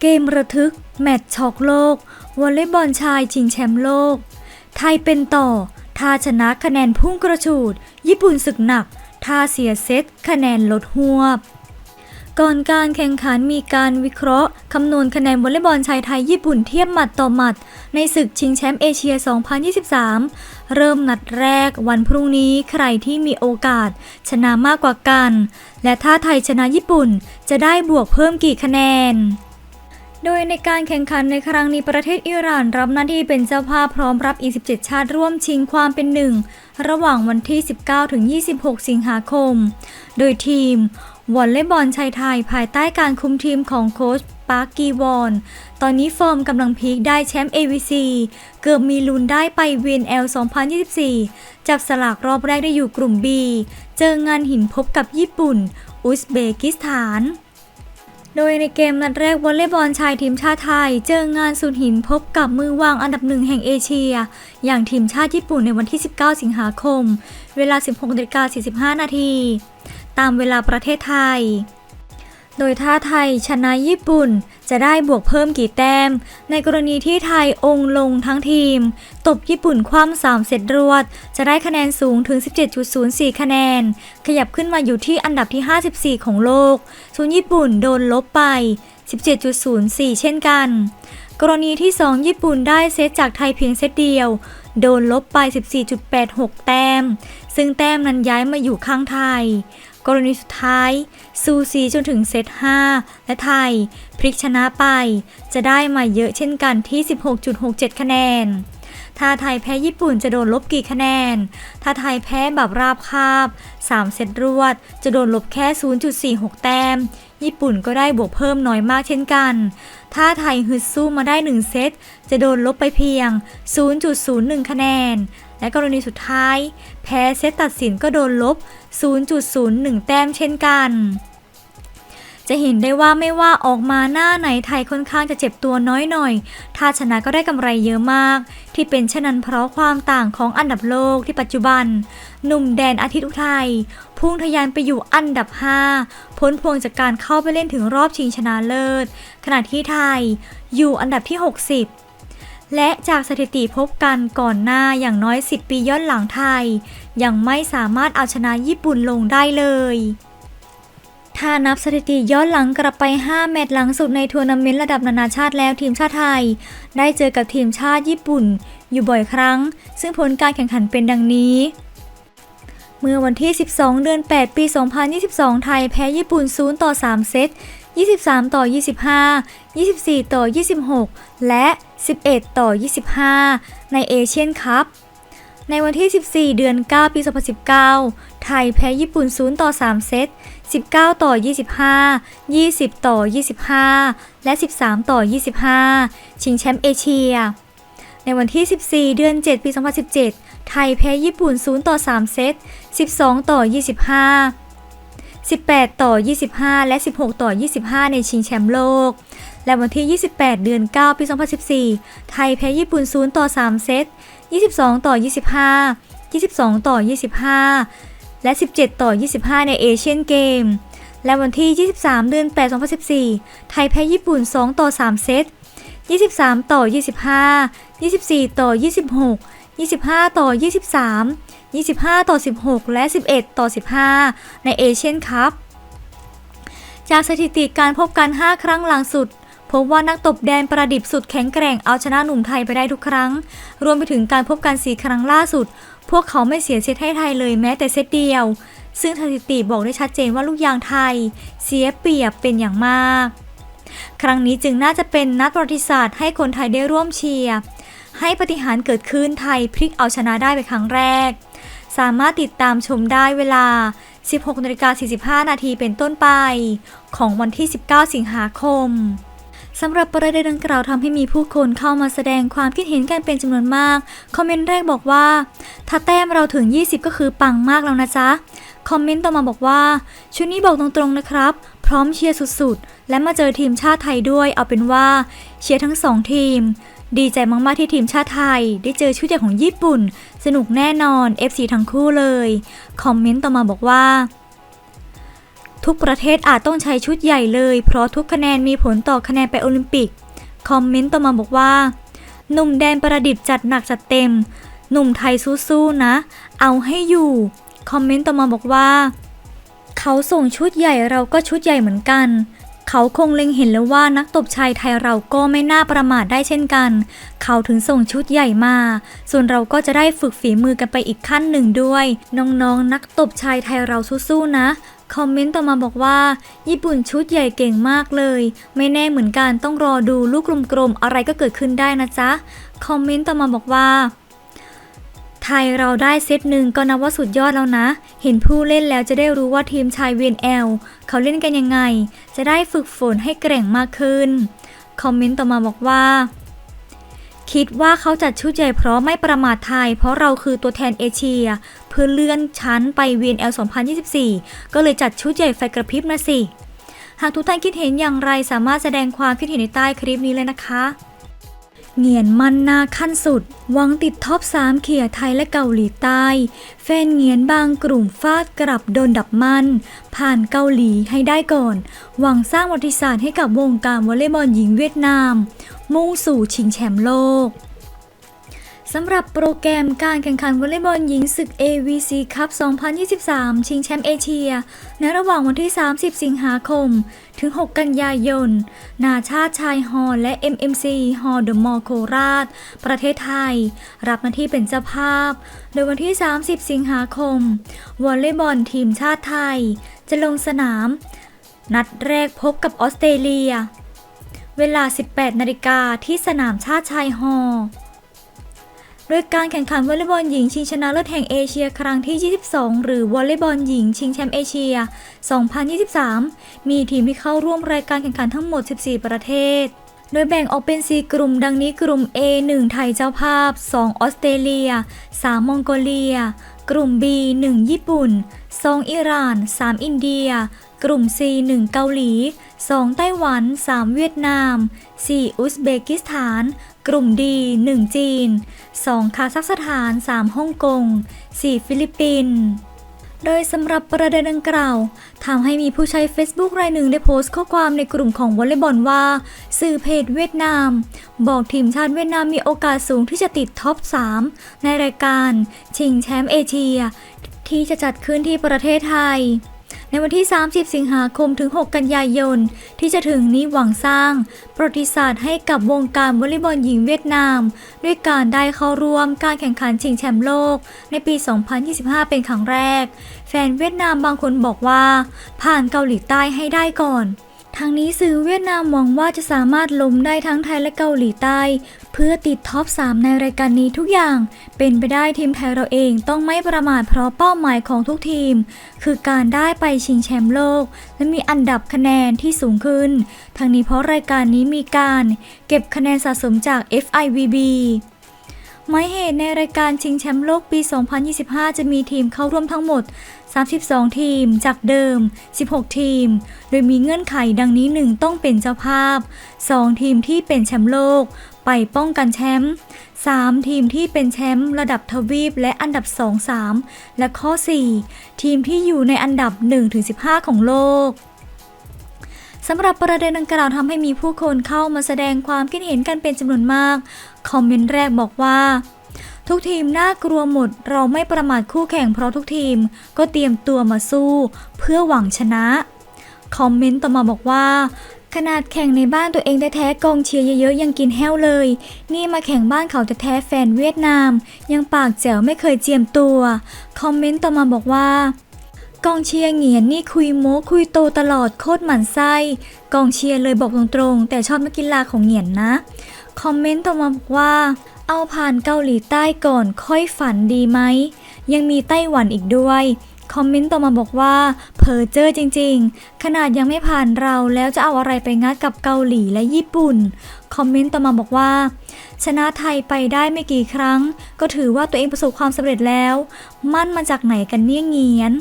เกมระทึก แมตช์ช็อกโลก วอลเลย์บอลชายชิงแชมป์โลก ไทยเป็นต่อท่าชนะคะแนนพุ่งกระฉูด ญี่ปุ่นศึกหนักท่าเสียเซต คะแนนลดหวบ ก่อนการแข่งขันมีการวิเคราะห์คำนวณคะแนนวอลเลย์บอลชายไทยญี่ปุ่นเทียบหมัดต่อหมัด ในศึกชิงแชมป์เอเชีย 2023 เริ่มนัดแรกวันพรุ่งนี้ใครที่มีโอกาส ชนะมากกว่ากัน และถ้าไทยชนะญี่ปุ่นจะได้บวกเพิ่มกี่คะแนน โดยในการแข่งขันในครั้งนี้ประเทศอิหร่านรับหน้าที่เป็นเจ้าภาพพร้อมรับอีก17ชาติร่วมชิงความเป็นหนึ่ง ระหว่างวันที่ 19 ถึง 26 สิงหาคม โดยทีมวอลเลย์บอลชายไทยภายใต้การคุมทีมของโค้ชปาร์กกีวอน ตอนนี้ฟอร์มกำลังพีคได้แชมป์ AVC เกือบมีลุ้นได้ไป VNL 2024 จับสลากรอบแรกได้อยู่กลุ่ม B เจองานหินพบกับญี่ปุ่น อุซเบกิสถาน โดยในเกมนัดแรกวอลเลย์บอลชายทีมชาติไทย เจองานสุนหินพบกับมือวางอันดับหนึ่งแห่งเอเชีย อย่างทีมชาติญี่ปุ่นในวันที่ 19 สิงหาคม เวลา 16.45 นาที ตามเวลาประเทศไทย โดยถ้าไทยชนะญี่ปุ่น จะได้บวกเพิ่มกี่แต้ม ในกรณีที่ไทยองลงทั้งทีม ตบญี่ปุ่นคว่ำ3เซตรวด จะได้คะแนนสูงถึง 17.04 คะแนน ขยับขึ้นมาอยู่ที่อันดับที่ 54 ของโลกส่วนญี่ปุ่นโดนลบไป 17.04 เช่นกัน กรณีที่ 2 ญี่ปุ่นได้เซตจากไทยเพียงเซตเดียว โดนลบไป 14.86 แต้ม ซึ่งแต้มนั้นย้ายมาอยู่ข้างไทย กรณีสุดท้าย ซูซีจนถึงเซต 5 และไทย พลิกชนะไป จะได้มาเยอะเช่นกันที่ 16.67 คะแนน ถ้าไทยแพ้ญี่ปุ่นจะโดนลบกี่คะแนน ถ้าไทยแพ้แบบราบคาบ 3 เซตรวด จะโดนลบแค่ 0.46 แต้ม ญี่ปุ่นก็ได้บวกเพิ่มน้อยมากเช่นกัน ถ้าไทยฮึดสู้มาได้ 1 เซต จะโดนลบไปเพียง 0.01 คะแนน และกรณีสุดท้าย แพ้เซตตัดสินก็โดนลบ 0.01 แต้มเช่นกัน จะเห็นได้ว่าไม่ว่าออกมาหน้าไหนไทยค่อนข้างจะเจ็บตัวน้อยหน่อย ถ้าชนะก็ได้กำไรเยอะมาก ที่เป็นเช่นนั้นเพราะความต่างของอันดับโลกที่ปัจจุบัน หนุ่มแดนอาทิตย์อุทัยพุ่งทะยานไปอยู่อันดับ 5 พ้นพวงจากการเข้าไปเล่นถึงรอบชิงชนะเลิศ ขณะที่ไทยอยู่อันดับที่ 60 และจากสถิติพบกันก่อนหน้าอย่างน้อย 10 ปีย้อนหลังไทย ยังไม่สามารถเอาชนะญี่ปุ่นลงได้เลยถ้านับสถิติย้อนหลังกลับไป 5 แมตช์หลังสุดในทัวร์นาเมนต์ระดับนานาชาติแล้วทีมชาติไทย ได้เจอกับทีมชาติญี่ปุ่น อยู่บ่อยครั้ง ซึ่งผลการแข่งขันเป็นดังนี้ เมื่อวันที่ 12 เดือน 8 ปี 2022 ไทยแพ้ญี่ปุ่น 0 ต่อ 3 เซต 23 ต่อ 25 24 ต่อ 26 และ 11 ต่อ 25 ในเอเชียนคัพในวันที่ 14 เดือน 9 ปี 2019 ไทยแพ้ญี่ปุ่น 0 ต่อ 3 เซต 19 ต่อ 25 20 ต่อ 25 และ 13 ต่อ 25 ชิงแชมป์เอเชีย ในวันที่ 14 เดือน 7 ปี 2017 ไทยแพ้ญี่ปุ่น 0 ต่อ 3 เซต 12 ต่อ 25 18 ต่อ 25 และ 16 ต่อ 25 ในชิงแชมป์โลก และวันที่ 28 เดือน 9 ปี 2014 ไทยแพ้ญี่ปุ่น 0 ต่อ 3 เซต 22 ต่อ 25 22 ต่อ 25 และ 17 ต่อ 25 ในเอเชียนเกม และวันที่ 23 เดือน 8 2014 ไทยแพ้ญี่ปุ่น 2 ต่อ 3 เซต 23 ต่อ 25 24 ต่อ 26 25 ต่อ 23 25 ต่อ 16 และ 11 ต่อ 15 ในเอเชียนคัพ จากสถิติการพบกัน 5 ครั้งหลังสุด พบว่านักตบแดนประดิบสุดแข็งแกร่งเอาชนะหนุ่มไทยไปได้ทุกครั้ง รวมไปถึงการพบกัน 4 ครั้งล่าสุด พวกเขาไม่เสียเซตให้ไทยเลยแม้แต่เซตเดียว ซึ่งสถิติบอกได้ชัดเจนว่าลูกยางไทย เสียเปรียบเป็นอย่างมาก ครั้งนี้จึงน่าจะเป็นนัดประวัติศาสตร์ให้คนไทยได้ร่วมเชียร์ให้ปฏิหารเกิดขึ้นไทยพลิกเอาชนะได้เป็นครั้งแรก สามารถติดตามชมได้เวลา 16นาฬิกา45 นาทีเป็นต้นไป ของวันที่ 19 สิงหาคมสำหรับประเด็นดังกล่าวทำให้มีผู้คนเข้ามาแสดงความคิดเห็นกันเป็นจำนวนมาก คอมเมนต์แรกบอกว่า ถ้าแต้มเราถึง 20 ก็คือปังมากแล้วนะจ๊ะ คอมเมนต์ต่อมาบอกว่า ชุดนี้บอกตรงๆนะครับ พร้อมเชียร์สุดๆ และมาเจอทีมชาติไทยด้วย เอาเป็นว่าเชียร์ทั้งสองทีม ดีใจมากๆที่ทีมชาติไทย ได้เจอชุดใหญ่ของญี่ปุ่น สนุกแน่นอน FC ทั้งคู่เลย คอมเมนต์ต่อมาบอกว่า ทุกประเทศอาจต้องใช้ชุดใหญ่เลย เพราะทุกคะแนนมีผลต่อคะแนนไปโอลิมปิก คอมเมนต์ต่อมาบอกว่า หนุ่มแดนประดิษฐ์จัดหนักจัดเต็ม หนุ่มไทยสู้ๆนะ เอาให้อยู่ คอมเมนต์ต่อมาบอกว่า เขาส่งชุดใหญ่เราก็ชุดใหญ่เหมือนกัน เขาคงเล็งเห็นแล้วว่านักตบชายไทยเราก็ไม่น่าประมาทได้เช่นกัน เขาถึงส่งชุดใหญ่มา ส่วนเราก็จะได้ฝึกฝีมือกันไปอีกขั้นหนึ่งด้วย น้องๆนนักตบชายไทยเราสู้ๆนะคอมเมนต์ต่อมาบอกว่า ญี่ปุ่นชุดใหญ่เก่งมากเลย ไม่แน่เหมือนกันต้องรอดูลูกกลมๆอะไรก็เกิดขึ้นได้นะจ๊ะ คอมเมนต์ต่อมาบอกว่า ไทยเราได้เซตหนึ่งก็นับว่าสุดยอดแล้วนะ เห็นผู้เล่นแล้วจะได้รู้ว่าทีมชาย VNL เขาเล่นกันยังไง จะได้ฝึกฝนให้แกร่งมากขึ้น คอมเมนต์ต่อมาบอกว่า คิดว่าเขาจัดชุดใหญ่เพราะไม่ประมาทไทย เพราะเราคือตัวแทนเอเชีย เพื่อเลื่อนชั้นไป VNL 2024 ก็เลยจัดชุดใหญ่ไฟกระพริบนะสิ หากทุกท่านคิดเห็นอย่างไรสามารถแสดงความคิดเห็นในใต้คลิปนี้เลยนะคะ เงียนมันนาขั้นสุด หวังติดท็อป3เขียไทยและเกาหลีใต้ แฟนเงียนบางกลุ่มฟาดกลับโดนดับมัน ผ่านเกาหลีให้ได้ก่อน หวังสร้างประวัติศาสตร์ให้กับวงการวอลเลย์บอลหญิงเวียดนาม มุ่งสู่ชิงแชมป์โลก สำหรับโปรแกรมการแข่งขันวอลเลย์บอลหญิงศึก AVC Cup 2023 ชิงแชมป์เอเชีย ในระหว่างวันที่ 30 สิงหาคม ถึง 6 กันยายน นาชาติชายฮอลล์และ MMC ฮอลล์เดอะมอลโคราช ประเทศไทย รับหน้าที่เป็นเจ้าภาพ โดยวันที่ 30 สิงหาคม วอลเลย์บอลทีมชาติไทย จะลงสนาม นัดแรกพบกับออสเตรเลีย เวลา 18 นาฬิกาที่สนามชาติชายฮอลล์ โดยการแข่งขันวอลเลย์บอลหญิงชิงชนะเลิศแห่งเอเชียครั้งที่ 22 หรือวอลเลย์บอลหญิงชิงแชมป์เอเชีย 2023 มีทีมที่เข้าร่วมรายการแข่งขันทั้งหมด 14 ประเทศ โดยแบ่งออกเป็น 4 กลุ่มดังนี้กลุ่ม A 1 ไทยเจ้าภาพ 2 ออสเตรเลีย 3 มองโกเลีย กลุ่ม B 1 ญี่ปุ่น 2 อิหร่าน 3 อินเดีย กลุ่ม C 1 เกาหลี 2 ไต้หวัน 3 เวียดนาม 4 อุซเบกิสถาน กลุ่ม D 1จีน 2 คาซัคสถาน 3 ฮ่องกง 4 ฟิลิปปินส์โดยสำหรับประเด็นดังกล่าวทำให้มีผู้ใช้ Facebook รายหนึ่งได้โพสต์ข้อความในกลุ่มของวอลเลย์บอลว่า สื่อเพจเวียดนาม บอกทีมชาติเวียดนามมีโอกาสสูงที่จะติดท็อป 3 ในรายการ ชิงแชมป์เอเชีย ที่จะจัดขึ้นที่ประเทศไทย ในวันที่ 30 สิงหาคมถึง 6 กันยายน ที่จะถึงนี้หวังสร้าง ประวัติศาสตร์ให้กับวงการวอลเลย์บอลหญิงเวียดนาม ด้วยการได้เข้าร่วมการแข่งขันชิงแชมป์โลก ในปี 2025 เป็นครั้งแรก แฟนเวียดนามบางคนบอกว่า ผ่านเกาหลีใต้ให้ได้ก่อน ทางนี้สื่อเวียดนามหวังว่าจะสามารถล้มได้ทั้งไทยและเกาหลีใต้ เพื่อติดท็อป 3 ในรายการนี้ทุกอย่าง เป็นไปได้ทีมไทยเราเองต้องไม่ประมาทเพราะเป้าหมายของทุกทีม คือการได้ไปชิงแชมป์โลก และมีอันดับคะแนนที่สูงขึ้นทางนี้เพราะรายการนี้มีการ เก็บคะแนนสะสมจาก FIVB หมายเหตุในรายการชิงแชมป์โลกปี 2025 จะมีทีมเข้าร่วมทั้งหมด 32 ทีม จากเดิม 16 ทีม โดยมีเงื่อนไขดังนี้ 1 ต้องเป็นเจ้าภาพ 2 ทีมที่เป็นแชมป์โลก ไปป้องกันแชมป์ 3 ทีมที่เป็นแชมป์ระดับทวีปและอันดับ 2 3 และข้อ 4 ทีมที่อยู่ในอันดับ 1-15 ของโลกสำหรับประเด็นดังกล่าวทำให้มีผู้คนเข้ามาแสดงความคิดเห็นกันเป็นจำนวนมาก คอมเมนต์แรกบอกว่า ทุกทีมน่ากลัวหมด เราไม่ประมาทคู่แข่งเพราะทุกทีมก็เตรียมตัวมาสู้ เพื่อหวังชนะ คอมเมนต์ต่อมาบอกว่าขนาดแข่งในบ้านตัวเองแท้ๆกองเชียร์เยอะๆยังกินแห้วเลย นี่มาแข่งบ้านเขาแท้ๆแฟนเวียดนาม ยังปากแจ๋วไม่เคยเจียมตัว คอมเมนต์ต่อมาบอกว่า กองเชียร์เงียนนี่คุยโม้คุยโตตลอดโคตรหมันไส้กองเชียร์เลยบอกตรงๆ แต่ชอบนักกีฬาของเงียนนะ คอมเมนต์ต่อมาบอกว่า เอาผ่านเกาหลีใต้ก่อนค่อยฝันดีไหม ยังมีไต้หวันอีกด้วย คอมเมนต์ต่อมาบอกว่าเพอเจอจริงๆ ขนาดยังไม่ผ่านเราแล้วจะเอาอะไรไปงัดกับเกาหลีและญี่ปุ่น คอมเมนต์ต่อมาบอกว่าชนะไทยไปได้ไม่กี่ครั้ง ก็ถือว่าตัวเองประสบความสำเร็จแล้ว มั่นมาจากไหนกันเนี่ยเงียน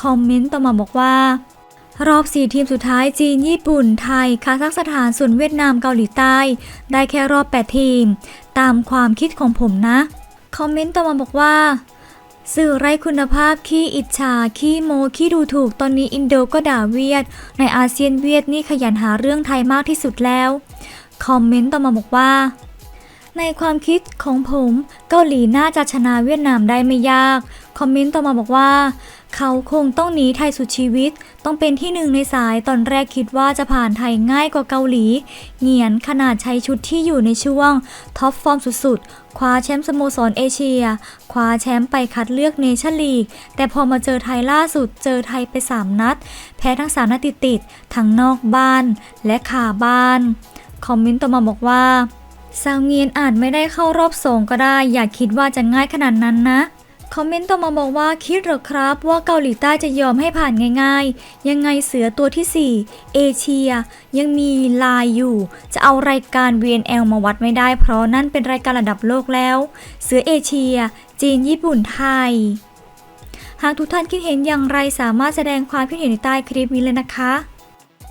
คอมเมนต์ต่อมาบอกว่า รอบ 4 ทีมสุดท้ายจีน ญี่ปุ่น ไทย คาซัคสถาน ส่วนเวียดนามเกาหลีใต้ ได้แค่รอบ 8 ทีม ตามความคิดของผมนะ คอมเมนต์ต่อมาบอกว่าสื่อไร้คุณภาพขี้อิจฉาขี้โมขี้ดูถูกตอนนี้อินโดก็ด่าเวียด ในอาเซียนเวียดนี่ขยันหาเรื่องไทยมากที่สุดแล้ว คอมเมนต์ต่อมาบอกว่า ในความคิดของผมเกาหลีน่าจะชนะเวียดนามได้ไม่ยาก คอมเมนต์ต่อมาบอกว่า เขาคงต้องหนีไทยสุดชีวิต ต้องเป็นที่หนึ่งในสายตอนแรกคิดว่าจะผ่านไทยง่ายกว่าเกาหลี เหงียนขนาดใช้ชุดที่อยู่ในช่วงท็อปฟอร์มสุดๆ คว้าแชมป์สโมสรเอเชีย คว้าแชมป์ไปคัดเลือกเนชั่นลีก แต่พอมาเจอไทยล่าสุดเจอไทยไป 3 นัด แพ้ทั้ง 3 นัดติดๆทั้งนอกบ้านและขาบ้าน คอมเมนต์ต่อมาบอกว่า ซาวเงียนอาจไม่ได้เข้ารอบสองก็ได้ อย่าคิดว่าจะง่ายขนาดนั้นนะคอมเมนต์ต่อมาบอกว่าคิดหรอครับว่าเกาหลีใต้จะยอมให้ผ่านง่ายๆ ยังไงเสือตัวที่ 4 เอเชีย ยังมีลายอยู่ จะเอารายการ VNL มาวัดไม่ได้เพราะนั่นเป็นรายการระดับโลกแล้ว เสือเอเชีย จีนญี่ปุ่นไทย หากทุกท่านคิดเห็นอย่างไรสามารถแสดงความคิดเห็นในใต้คลิปนี้เลยนะคะ